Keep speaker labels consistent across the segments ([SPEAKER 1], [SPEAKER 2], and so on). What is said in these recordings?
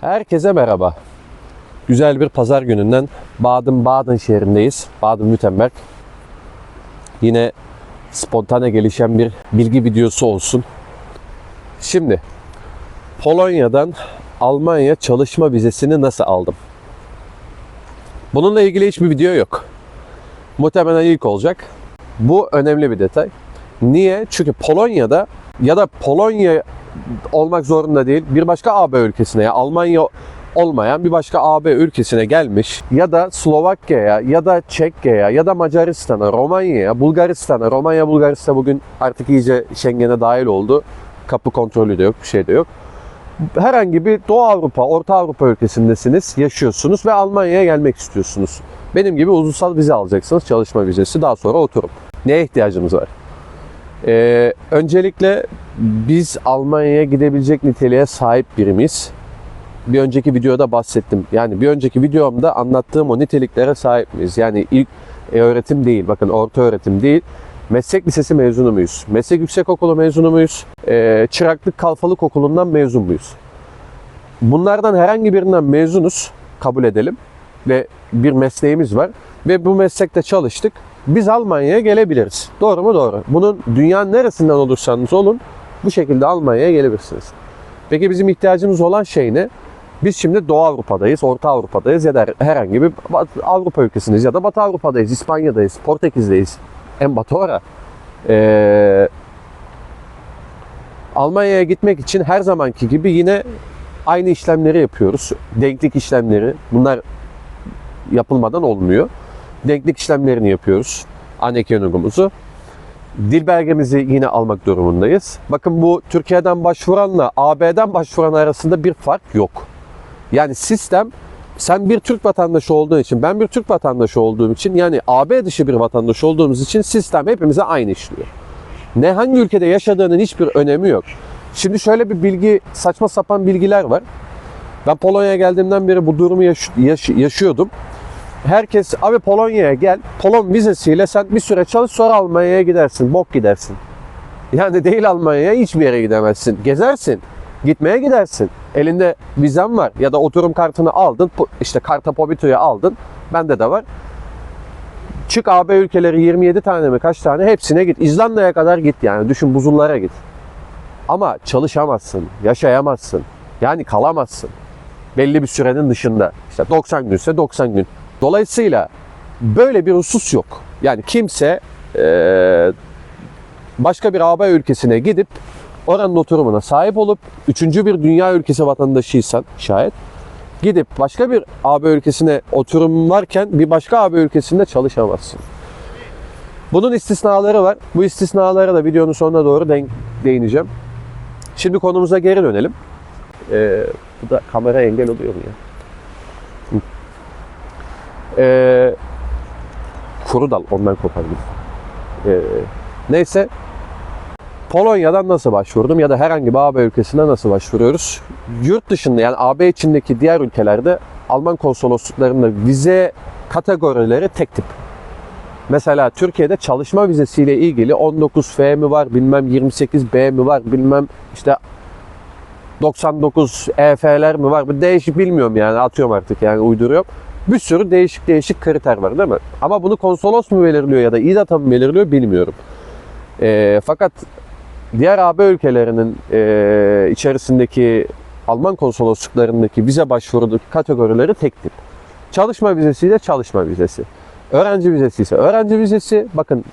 [SPEAKER 1] Herkese merhaba. Güzel bir pazar gününden Baden-Baden şehrindeyiz. Baden-Württemberg. Yine spontane gelişen bir bilgi videosu olsun. Şimdi Polonya'dan Almanya çalışma vizesini nasıl aldım? Bununla ilgili hiçbir video yok. Muhtemelen ilk olacak. Bu önemli bir detay. Niye? Çünkü Polonya'da ya da Polonya olmak zorunda değil. Bir başka AB ülkesine ya Almanya olmayan bir başka AB ülkesine gelmiş ya da Slovakya'ya ya da Çekya'ya ya da Macaristan'a, Romanya'ya, Bulgaristan'a, Romanya, Bulgaristan bugün artık iyice Schengen'e dahil oldu. Kapı kontrolü de yok, bir şey de yok. Herhangi bir Doğu Avrupa, Orta Avrupa ülkesindesiniz, yaşıyorsunuz ve Almanya'ya gelmek istiyorsunuz. Benim gibi ulusal vize alacaksınız, çalışma vizesi. Daha sonra oturum. Neye ihtiyacımız var? Ee, öncelikle biz Almanya'ya gidebilecek niteliğe sahip birimiz. Bir önceki videoda bahsettim. Yani bir önceki videomda anlattığım o niteliklere sahip miyiz? Yani ilk öğretim değil, bakın orta öğretim değil. Meslek lisesi mezunu muyuz? Meslek yüksekokulu mezunu muyuz? Ee, çıraklık kalfalık okulundan mezun muyuz? Bunlardan herhangi birinden mezunuz, kabul edelim. Ve bir mesleğimiz var. Ve bu meslekte çalıştık. Biz Almanya'ya gelebiliriz. Doğru mu? Doğru. Bunun dünyanın neresinden olursanız olun bu şekilde Almanya'ya gelebilirsiniz. Peki bizim ihtiyacımız olan şey ne? Biz şimdi Doğu Avrupa'dayız, Orta Avrupa'dayız ya da herhangi bir Avrupa ülkesindeyiz ya da Batı Avrupa'dayız, İspanya'dayız, Portekiz'deyiz. En batı ora. Ee, Almanya'ya gitmek için her zamanki gibi yine aynı işlemleri yapıyoruz. Denklik işlemleri. Bunlar yapılmadan olmuyor. Denklik işlemlerini yapıyoruz. Anekonogumuzu. Dil belgemizi yine almak durumundayız. Bakın bu Türkiye'den başvuranla AB'den başvuran arasında bir fark yok. Yani sistem sen bir Türk vatandaşı olduğun için, ben bir Türk vatandaşı olduğum için yani AB dışı bir vatandaş olduğumuz için sistem hepimize aynı işliyor. Ne hangi ülkede yaşadığının hiçbir önemi yok. Şimdi şöyle bir bilgi, saçma sapan bilgiler var. Ben Polonya'ya geldiğimden beri bu durumu yaş- yaş- yaşıyordum. Herkes abi Polonya'ya gel. Polon vizesiyle sen bir süre çalış sonra Almanya'ya gidersin. Bok gidersin. Yani değil Almanya'ya hiçbir yere gidemezsin. Gezersin. Gitmeye gidersin. Elinde vizen var ya da oturum kartını aldın. işte karta pobitoyu aldın. Bende de var. Çık AB ülkeleri 27 tane mi kaç tane hepsine git. İzlanda'ya kadar git yani. Düşün buzullara git. Ama çalışamazsın, yaşayamazsın. Yani kalamazsın. Belli bir sürenin dışında. İşte 90 günse 90 gün. Dolayısıyla böyle bir husus yok. Yani kimse eee, başka bir AB ülkesine gidip oranın oturumuna sahip olup üçüncü bir dünya ülkesi vatandaşıysan şayet gidip başka bir AB ülkesine oturum varken bir başka AB ülkesinde çalışamazsın. Bunun istisnaları var. Bu istisnalara da videonun sonuna doğru denk- değineceğim. Şimdi konumuza geri dönelim. Ee, bu da kamera engel oluyor mu ya? Ee, kuru dal ondan kopardım. Ee, neyse Polonya'dan nasıl başvurdum ya da herhangi bir AB ülkesine nasıl başvuruyoruz? Yurt dışında yani AB içindeki diğer ülkelerde Alman konsolosluklarında vize kategorileri tek tip. Mesela Türkiye'de çalışma vizesiyle ilgili 19F mi var, bilmem 28B mi var, bilmem işte 99 EF'ler mi var? Bu değişik bilmiyorum yani atıyorum artık yani uyduruyorum. Bir sürü değişik değişik kriter var değil mi? Ama bunu konsolos mu belirliyor ya da İDATA mı belirliyor bilmiyorum. Ee, fakat diğer AB ülkelerinin e, içerisindeki Alman konsolosluklarındaki vize başvurudaki kategorileri tek tip. Çalışma vizesiyle çalışma vizesi. Öğrenci vizesi ise öğrenci vizesi. Bakın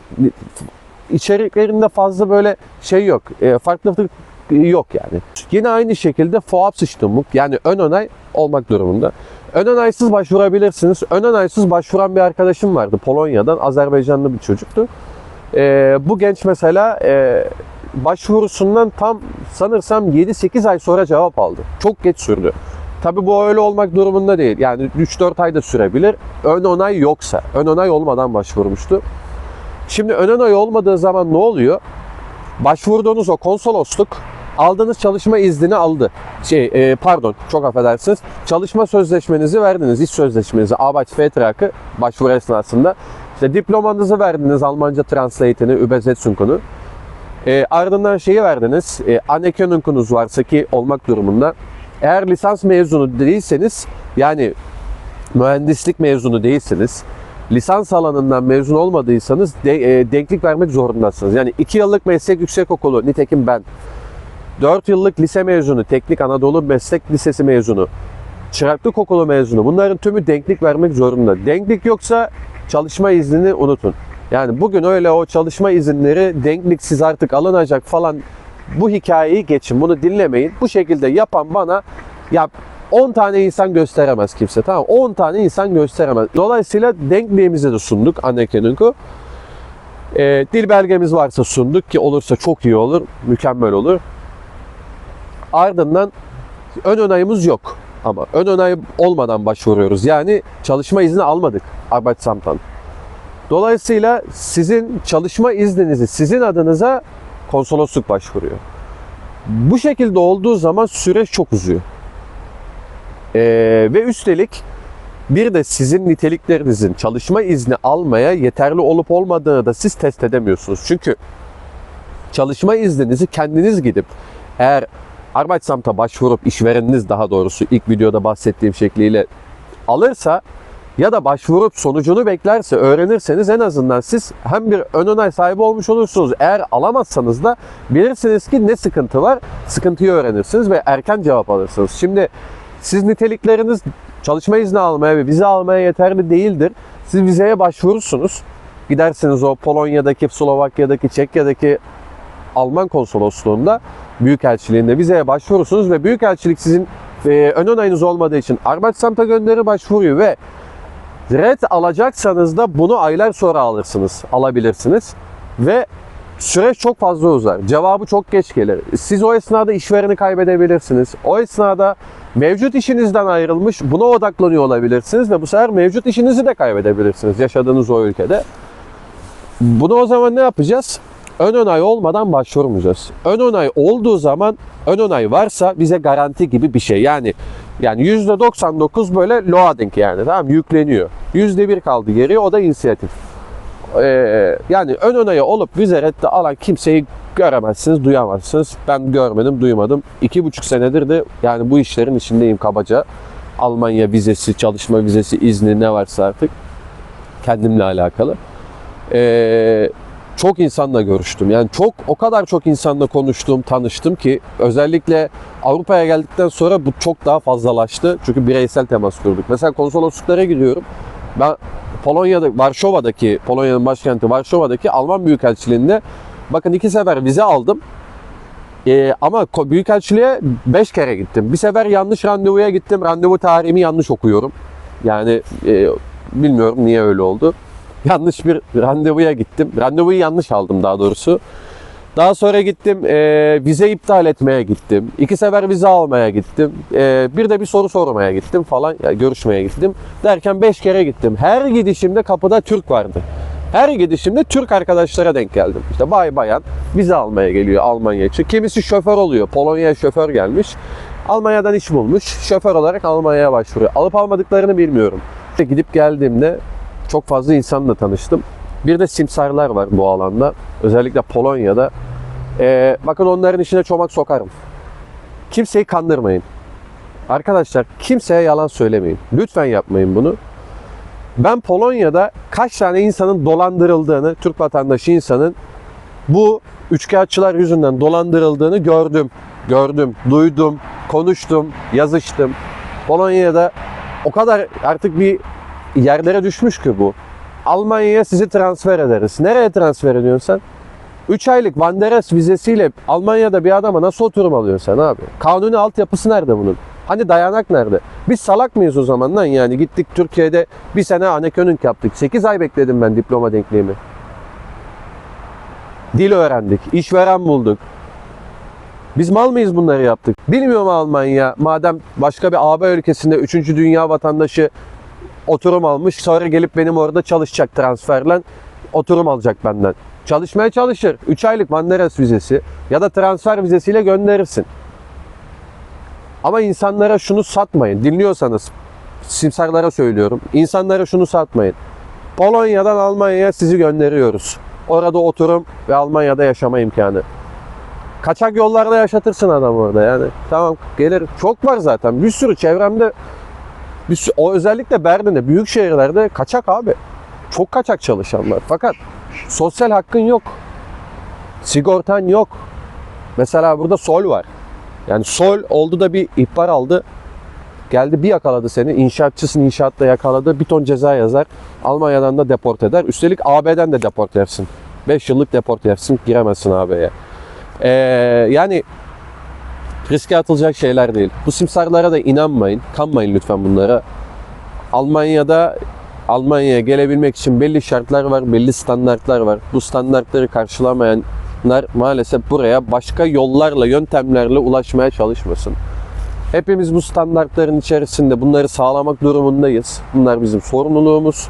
[SPEAKER 1] içeriklerinde fazla böyle şey yok. E, farklılık yok yani. Yine aynı şekilde FOAPSISTUMLUK yani ön onay olmak durumunda. Ön onaysız başvurabilirsiniz. Ön onaysız başvuran bir arkadaşım vardı Polonya'dan. Azerbaycanlı bir çocuktu. E, bu genç mesela e, başvurusundan tam sanırsam 7-8 ay sonra cevap aldı. Çok geç sürdü. Tabi bu öyle olmak durumunda değil. Yani 3-4 ayda sürebilir. Ön onay yoksa. Ön onay olmadan başvurmuştu. Şimdi ön onay olmadığı zaman ne oluyor? Başvurduğunuz o konsolosluk aldığınız çalışma iznini aldı. Şey e, pardon çok affedersiniz. Çalışma sözleşmenizi verdiniz. iş sözleşmenizi Arbeitsvertrag'ı başvuru esnasında. İşte diplomanızı verdiniz Almanca translate'ini, Übersetzung'unu. E, ardından şeyi verdiniz. E, Anerkennung'unuz varsa ki olmak durumunda. Eğer lisans mezunu değilseniz yani mühendislik mezunu değilseniz lisans alanından mezun olmadıysanız de- e, denklik vermek zorundasınız. Yani 2 yıllık meslek yüksekokulu nitekim ben 4 yıllık lise mezunu, Teknik Anadolu Meslek Lisesi mezunu, çıraklık okulu mezunu bunların tümü denklik vermek zorunda. Denklik yoksa çalışma iznini unutun. Yani bugün öyle o çalışma izinleri denkliksiz artık alınacak falan bu hikayeyi geçin. Bunu dinlemeyin. Bu şekilde yapan bana ya 10 tane insan gösteremez kimse. Tamam 10 tane insan gösteremez. Dolayısıyla denkliğimizi de sunduk Annekenunku. Ee, dil belgemiz varsa sunduk ki olursa çok iyi olur. Mükemmel olur. Ardından ön onayımız yok. Ama ön onay olmadan başvuruyoruz. Yani çalışma izni almadık Arbeitsamt'tan. Dolayısıyla sizin çalışma izninizi sizin adınıza konsolosluk başvuruyor. Bu şekilde olduğu zaman süreç çok uzuyor. Ee, ve üstelik bir de sizin niteliklerinizin çalışma izni almaya yeterli olup olmadığını da siz test edemiyorsunuz. Çünkü çalışma izninizi kendiniz gidip eğer Arbeitsamt'a başvurup işvereniniz daha doğrusu ilk videoda bahsettiğim şekliyle alırsa ya da başvurup sonucunu beklerse öğrenirseniz en azından siz hem bir ön onay sahibi olmuş olursunuz. Eğer alamazsanız da bilirsiniz ki ne sıkıntı var. Sıkıntıyı öğrenirsiniz ve erken cevap alırsınız. Şimdi siz nitelikleriniz çalışma izni almaya ve vize almaya yeterli değildir. Siz vizeye başvurursunuz. Gidersiniz o Polonya'daki, Slovakya'daki, Çekya'daki Alman konsolosluğunda Büyükelçiliğinde vizeye başvurursunuz ve Büyükelçilik sizin e, ön onayınız olmadığı için Arbeitsamt'a gönderir başvuruyu ve red alacaksanız da bunu aylar sonra alırsınız, alabilirsiniz. Ve süreç çok fazla uzar. Cevabı çok geç gelir. Siz o esnada işvereni kaybedebilirsiniz. O esnada mevcut işinizden ayrılmış buna odaklanıyor olabilirsiniz ve bu sefer mevcut işinizi de kaybedebilirsiniz yaşadığınız o ülkede. Bunu o zaman ne yapacağız? Ön onay olmadan başvurmayacağız. Ön onay olduğu zaman ön onay varsa bize garanti gibi bir şey. Yani yani %99 böyle loading yani tamam yükleniyor. %1 kaldı geriye o da inisiyatif. Ee, yani ön onayı olup vize reddi alan kimseyi göremezsiniz, duyamazsınız. Ben görmedim, duymadım. İki buçuk senedir de yani bu işlerin içindeyim kabaca. Almanya vizesi, çalışma vizesi, izni ne varsa artık kendimle alakalı. Ee, çok insanla görüştüm. Yani çok o kadar çok insanla konuştum, tanıştım ki özellikle Avrupa'ya geldikten sonra bu çok daha fazlalaştı. Çünkü bireysel temas kurduk. Mesela konsolosluklara gidiyorum. Ben Polonya'da, Varşova'daki, Polonya'nın başkenti Varşova'daki Alman Büyükelçiliğinde bakın iki sefer vize aldım. Ee, ama Büyükelçiliğe 5 kere gittim. Bir sefer yanlış randevuya gittim. Randevu tarihimi yanlış okuyorum. Yani e, bilmiyorum niye öyle oldu. Yanlış bir randevuya gittim. Randevuyu yanlış aldım daha doğrusu. Daha sonra gittim e, vize iptal etmeye gittim. İki sefer vize almaya gittim. E, bir de bir soru sormaya gittim falan. Ya, görüşmeye gittim. Derken beş kere gittim. Her gidişimde kapıda Türk vardı. Her gidişimde Türk arkadaşlara denk geldim. İşte bay bayan vize almaya geliyor Almanya için. Kimisi şoför oluyor. Polonya'ya şoför gelmiş. Almanya'dan iş bulmuş. Şoför olarak Almanya'ya başvuruyor. Alıp almadıklarını bilmiyorum. İşte gidip geldiğimde çok fazla insanla tanıştım. Bir de simsarlar var bu alanda. Özellikle Polonya'da. Ee, bakın onların içine çomak sokarım. Kimseyi kandırmayın. Arkadaşlar kimseye yalan söylemeyin. Lütfen yapmayın bunu. Ben Polonya'da kaç tane insanın dolandırıldığını, Türk vatandaşı insanın bu üçkağıtçılar yüzünden dolandırıldığını gördüm. Gördüm, duydum, konuştum, yazıştım. Polonya'da o kadar artık bir yerlere düşmüş ki bu. Almanya'ya sizi transfer ederiz. Nereye transfer ediyorsun sen? 3 aylık Wanderers vizesiyle Almanya'da bir adama nasıl oturum alıyorsun sen abi? Kanuni altyapısı nerede bunun? Hani dayanak nerede? Biz salak mıyız o zaman lan yani? Gittik Türkiye'de bir sene anekönünk yaptık. 8 ay bekledim ben diploma denkliğimi. Dil öğrendik, işveren bulduk. Biz mal mıyız bunları yaptık? Bilmiyorum Almanya. Madem başka bir AB ülkesinde 3. dünya vatandaşı oturum almış. Sonra gelip benim orada çalışacak transferle oturum alacak benden. Çalışmaya çalışır. 3 aylık Wanderers vizesi ya da transfer vizesiyle gönderirsin. Ama insanlara şunu satmayın. Dinliyorsanız simsarlara söylüyorum. İnsanlara şunu satmayın. Polonya'dan Almanya'ya sizi gönderiyoruz. Orada oturum ve Almanya'da yaşama imkanı. Kaçak yollarda yaşatırsın adam orada yani. Tamam gelir. Çok var zaten. Bir sürü çevremde bir o özellikle Berlin'de büyük şehirlerde kaçak abi. Çok kaçak çalışan var. Fakat sosyal hakkın yok. Sigortan yok. Mesela burada sol var. Yani sol oldu da bir ihbar aldı. Geldi bir yakaladı seni. İnşaatçısın inşaatta yakaladı. Bir ton ceza yazar. Almanya'dan da deport eder. Üstelik AB'den de deport yersin. 5 yıllık deport yersin. Giremezsin AB'ye. Ee, yani riske atılacak şeyler değil. Bu simsarlara da inanmayın. Kanmayın lütfen bunlara. Almanya'da Almanya'ya gelebilmek için belli şartlar var, belli standartlar var. Bu standartları karşılamayanlar maalesef buraya başka yollarla, yöntemlerle ulaşmaya çalışmasın. Hepimiz bu standartların içerisinde bunları sağlamak durumundayız. Bunlar bizim sorumluluğumuz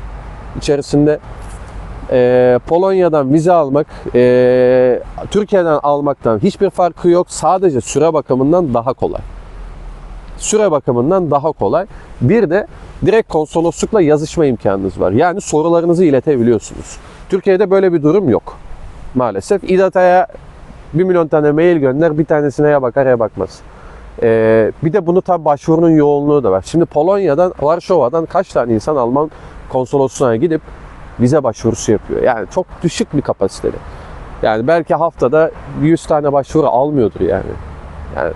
[SPEAKER 1] içerisinde. Ee, Polonya'dan vize almak, ee, Türkiye'den almaktan hiçbir farkı yok. Sadece süre bakımından daha kolay. Süre bakımından daha kolay. Bir de direkt konsoloslukla yazışma imkanınız var. Yani sorularınızı iletebiliyorsunuz. Türkiye'de böyle bir durum yok. Maalesef. İDATA'ya 1 milyon tane mail gönder, bir tanesine ya bakar ya bakmaz. Ee, bir de bunu tabi başvurunun yoğunluğu da var. Şimdi Polonya'dan, Varşova'dan kaç tane insan Alman konsolosluğuna gidip vize başvurusu yapıyor. Yani çok düşük bir kapasiteli. Yani belki haftada 100 tane başvuru almıyordur yani. Yani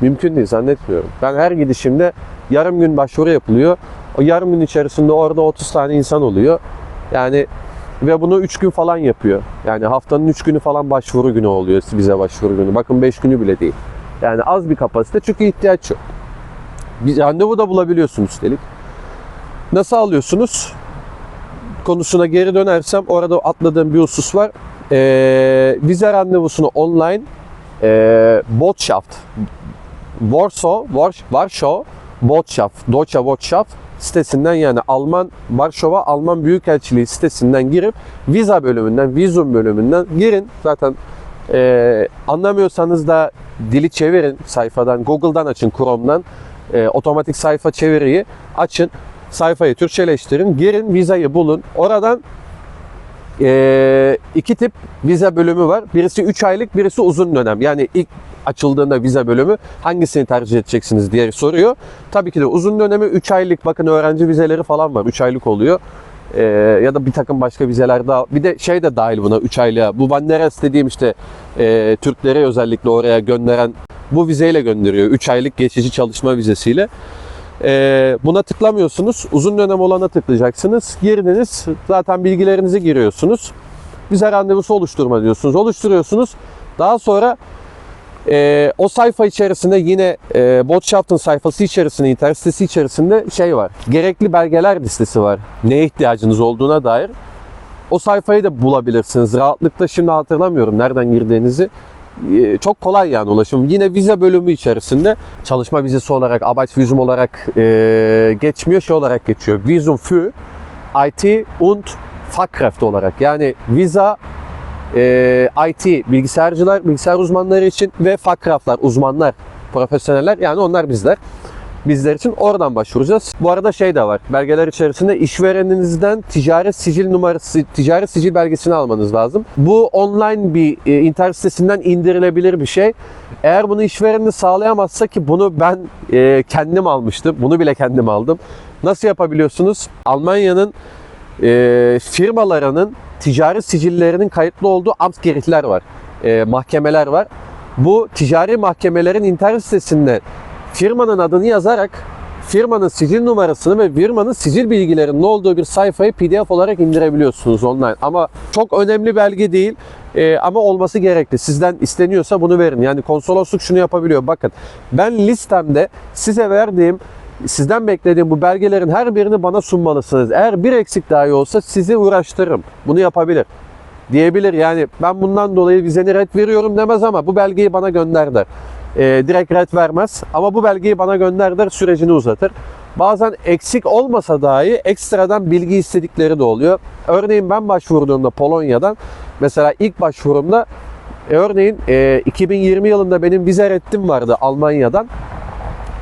[SPEAKER 1] mümkün değil zannetmiyorum. Ben her gidişimde yarım gün başvuru yapılıyor. O yarım gün içerisinde orada 30 tane insan oluyor. Yani ve bunu 3 gün falan yapıyor. Yani haftanın 3 günü falan başvuru günü oluyor vize başvuru günü. Bakın 5 günü bile değil. Yani az bir kapasite çünkü ihtiyaç yok. Bir randevu da bulabiliyorsunuz üstelik. Nasıl alıyorsunuz? Konusuna geri dönersem orada atladığım bir husus var. Ee, vize randevusunu online e, Botschaft Warsaw, Wars- Warsaw Botschaft, Deutsche Botschaft sitesinden yani Alman Varşova Alman Büyükelçiliği sitesinden girip viza bölümünden, vizum bölümünden girin. Zaten e, anlamıyorsanız da dili çevirin sayfadan, Google'dan açın, Chrome'dan. E, otomatik sayfa çeviriyi açın. Sayfayı Türkçeleştirin, girin, vizayı bulun. Oradan e, iki tip vize bölümü var. Birisi 3 aylık, birisi uzun dönem. Yani ilk açıldığında vize bölümü hangisini tercih edeceksiniz diye soruyor. Tabii ki de uzun dönemi 3 aylık. Bakın öğrenci vizeleri falan var. 3 aylık oluyor. Ee, ya da bir takım başka vizeler daha. Bir de şey de dahil buna 3 aylığa. Bu Banderas dediğim işte e, Türkleri özellikle oraya gönderen bu vizeyle gönderiyor. 3 aylık geçici çalışma vizesiyle. Ee, buna tıklamıyorsunuz. Uzun dönem olana tıklayacaksınız. Girdiniz. Zaten bilgilerinizi giriyorsunuz. Vize randevusu oluşturma diyorsunuz. Oluşturuyorsunuz. Daha sonra e, o sayfa içerisinde yine e, Botschaft'ın sayfası içerisinde, internet sitesi içerisinde şey var. Gerekli belgeler listesi var. Neye ihtiyacınız olduğuna dair. O sayfayı da bulabilirsiniz. Rahatlıkla şimdi hatırlamıyorum nereden girdiğinizi. E, çok kolay yani ulaşım. Yine vize bölümü içerisinde çalışma vizesi olarak, Arbeitsvisum olarak e, geçmiyor, şey olarak geçiyor. Visum für IT und Fachkräfte olarak. Yani viza e, IT bilgisayarcılar, bilgisayar uzmanları için ve fakraflar, uzmanlar, profesyoneller yani onlar bizler. Bizler için oradan başvuracağız. Bu arada şey de var. Belgeler içerisinde işvereninizden ticaret sicil numarası, ticaret sicil belgesini almanız lazım. Bu online bir e, internet sitesinden indirilebilir bir şey. Eğer bunu işvereniniz sağlayamazsa ki bunu ben e, kendim almıştım. Bunu bile kendim aldım. Nasıl yapabiliyorsunuz? Almanya'nın e, firmalarının ticari sicillerinin kayıtlı olduğu Amtsgerichtler var. E, mahkemeler var. Bu ticari mahkemelerin internet sitesinde firmanın adını yazarak firmanın sicil numarasını ve firmanın sicil bilgilerinin olduğu bir sayfayı PDF olarak indirebiliyorsunuz online. Ama çok önemli belge değil E, ama olması gerekli. Sizden isteniyorsa bunu verin. Yani konsolosluk şunu yapabiliyor. Bakın ben listemde size verdiğim sizden beklediğim bu belgelerin her birini bana sunmalısınız. Eğer bir eksik dahi olsa sizi uğraştırırım. Bunu yapabilir. Diyebilir yani ben bundan dolayı vizeni red veriyorum demez ama bu belgeyi bana gönder der. Ee, direkt red vermez ama bu belgeyi bana gönder der sürecini uzatır. Bazen eksik olmasa dahi ekstradan bilgi istedikleri de oluyor. Örneğin ben başvurduğumda Polonya'dan mesela ilk başvurumda e, örneğin e, 2020 yılında benim vize reddim vardı Almanya'dan.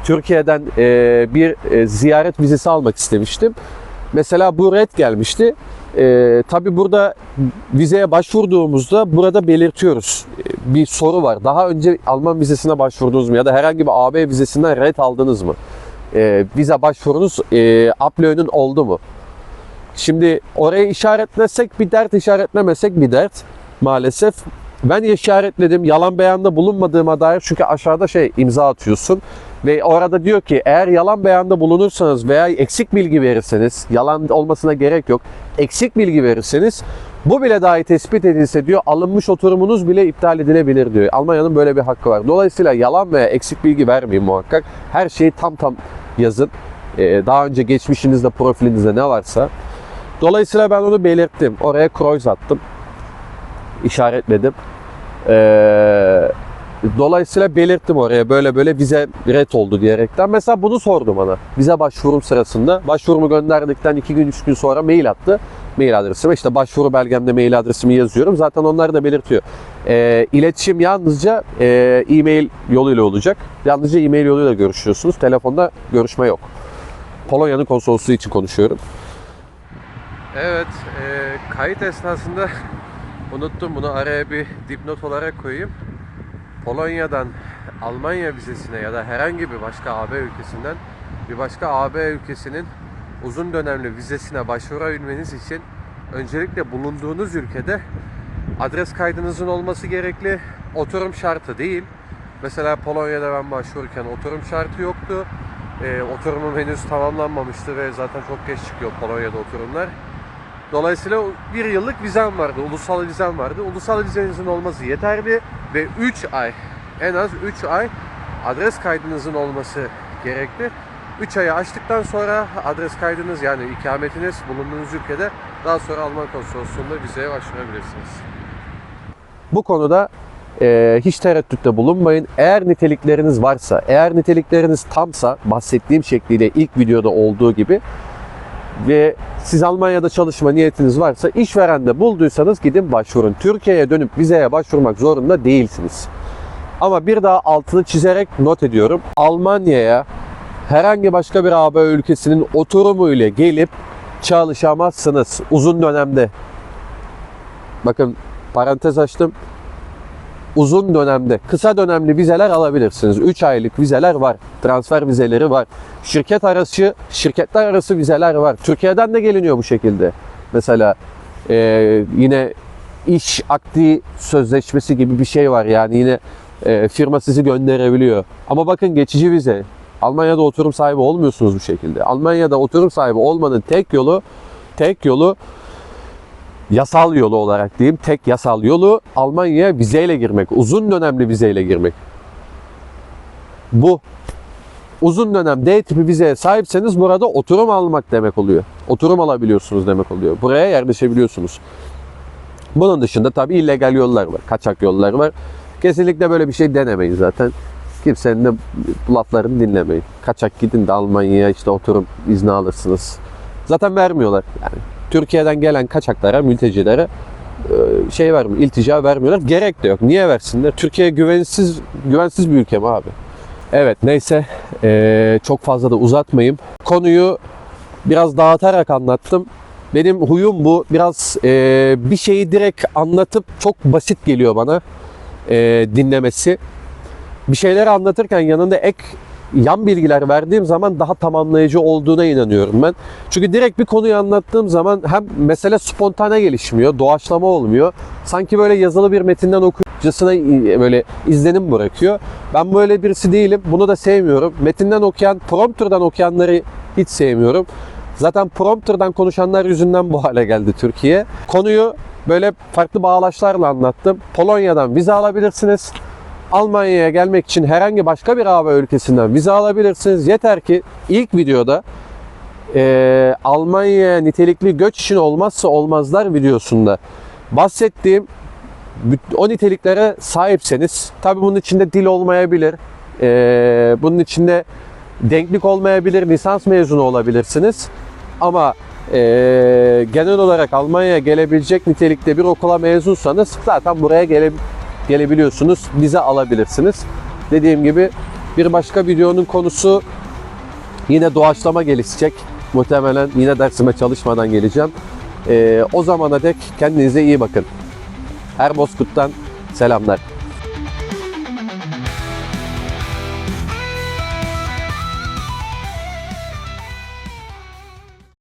[SPEAKER 1] Türkiye'den e, bir e, ziyaret vizesi almak istemiştim. Mesela bu red gelmişti. Ee, tabii burada vizeye başvurduğumuzda burada belirtiyoruz. Ee, Bir soru var. Daha önce Alman vizesine başvurdunuz mu ya da herhangi bir AB vizesinden red aldınız mı? Ee, vize başvurunuz e, Ablö'nün oldu mu? Şimdi oraya işaretlesek bir dert, işaretlemesek bir dert maalesef. Ben işaretledim. Yalan beyanda bulunmadığıma dair çünkü aşağıda şey imza atıyorsun. Ve orada diyor ki eğer yalan beyanda bulunursanız veya eksik bilgi verirseniz, yalan olmasına gerek yok, eksik bilgi verirseniz bu bile dahi tespit edilse diyor alınmış oturumunuz bile iptal edilebilir diyor. Almanya'nın böyle bir hakkı var. Dolayısıyla yalan veya eksik bilgi vermeyin muhakkak. Her şeyi tam tam yazın. Ee, daha önce geçmişinizde, profilinizde ne varsa. Dolayısıyla ben onu belirttim. Oraya kreuz attım. İşaretledim. Ee, dolayısıyla belirttim oraya böyle böyle vize red oldu diyerekten. Mesela bunu sordu bana. Vize başvurum sırasında. Başvurumu gönderdikten 2 gün 3 gün sonra mail attı. Mail adresime işte başvuru belgemde mail adresimi yazıyorum. Zaten onlar da belirtiyor. Ee, iletişim yalnızca e, e-mail yoluyla olacak. Yalnızca e-mail yoluyla görüşüyorsunuz. Telefonda görüşme yok. Polonya'nın konsolosluğu için konuşuyorum. Evet, e, kayıt esnasında unuttum bunu araya bir dipnot olarak koyayım. Polonya'dan Almanya vizesine ya da herhangi bir başka AB ülkesinden bir başka AB ülkesinin uzun dönemli vizesine başvurabilmeniz için öncelikle bulunduğunuz ülkede adres kaydınızın olması gerekli. Oturum şartı değil. Mesela Polonya'da ben başvururken oturum şartı yoktu. E, oturumum henüz tamamlanmamıştı ve zaten çok geç çıkıyor Polonya'da oturumlar. Dolayısıyla bir yıllık vizem vardı, ulusal vizem vardı. Ulusal vizenizin olması yeterli ve 3 ay, en az 3 ay adres kaydınızın olması gerekli. 3 ayı açtıktan sonra adres kaydınız yani ikametiniz bulunduğunuz ülkede daha sonra Alman konsolosluğunda vizeye başvurabilirsiniz. Bu konuda e, hiç tereddütte bulunmayın. Eğer nitelikleriniz varsa, eğer nitelikleriniz tamsa bahsettiğim şekliyle ilk videoda olduğu gibi ve siz Almanya'da çalışma niyetiniz varsa işverende bulduysanız gidin başvurun. Türkiye'ye dönüp vizeye başvurmak zorunda değilsiniz. Ama bir daha altını çizerek not ediyorum. Almanya'ya herhangi başka bir AB ülkesinin oturumuyla gelip çalışamazsınız uzun dönemde. Bakın parantez açtım. Uzun dönemde, kısa dönemli vizeler alabilirsiniz. 3 aylık vizeler var. Transfer vizeleri var. Şirket arası, şirketler arası vizeler var. Türkiye'den de geliniyor bu şekilde. Mesela e, yine iş akdi sözleşmesi gibi bir şey var. Yani yine e, firma sizi gönderebiliyor. Ama bakın geçici vize. Almanya'da oturum sahibi olmuyorsunuz bu şekilde. Almanya'da oturum sahibi olmanın tek yolu tek yolu yasal yolu olarak diyeyim tek yasal yolu Almanya'ya vizeyle girmek. Uzun dönemli vizeyle girmek. Bu. Uzun dönem D tipi vizeye sahipseniz burada oturum almak demek oluyor. Oturum alabiliyorsunuz demek oluyor. Buraya yerleşebiliyorsunuz. Bunun dışında tabii illegal yollar var. Kaçak yollar var. Kesinlikle böyle bir şey denemeyin zaten. Kimsenin de bu laflarını dinlemeyin. Kaçak gidin de Almanya'ya işte oturum izni alırsınız. Zaten vermiyorlar. Yani Türkiye'den gelen kaçaklara, mültecilere e, şey vermiyor, iltica vermiyorlar. Gerek de yok. Niye versinler? Türkiye güvensiz güvensiz bir ülke mi abi? Evet neyse e, çok fazla da uzatmayayım. Konuyu biraz dağıtarak anlattım. Benim huyum bu. Biraz e, bir şeyi direkt anlatıp çok basit geliyor bana dinlemesi. Bir şeyleri anlatırken yanında ek yan bilgiler verdiğim zaman daha tamamlayıcı olduğuna inanıyorum ben. Çünkü direkt bir konuyu anlattığım zaman hem mesele spontane gelişmiyor, doğaçlama olmuyor. Sanki böyle yazılı bir metinden okuyucusuna böyle izlenim bırakıyor. Ben böyle birisi değilim. Bunu da sevmiyorum. Metinden okuyan, prompterdan okuyanları hiç sevmiyorum. Zaten prompterdan konuşanlar yüzünden bu hale geldi Türkiye. Konuyu böyle farklı bağlaçlarla anlattım. Polonya'dan vize alabilirsiniz. Almanya'ya gelmek için herhangi başka bir AB ülkesinden vize alabilirsiniz. Yeter ki ilk videoda e, Almanya'ya nitelikli göç için olmazsa olmazlar videosunda bahsettiğim o niteliklere sahipseniz tabi bunun içinde dil olmayabilir. e, bunun içinde denklik olmayabilir, lisans mezunu olabilirsiniz. Ama e, genel olarak Almanya'ya gelebilecek nitelikte bir okula mezunsanız zaten buraya gele, gelebiliyorsunuz. Vize alabilirsiniz. Dediğim gibi bir başka videonun konusu yine doğaçlama gelişecek. Muhtemelen yine dersime çalışmadan geleceğim. Ee, o zamana dek kendinize iyi bakın. Erbozkurt'tan selamlar.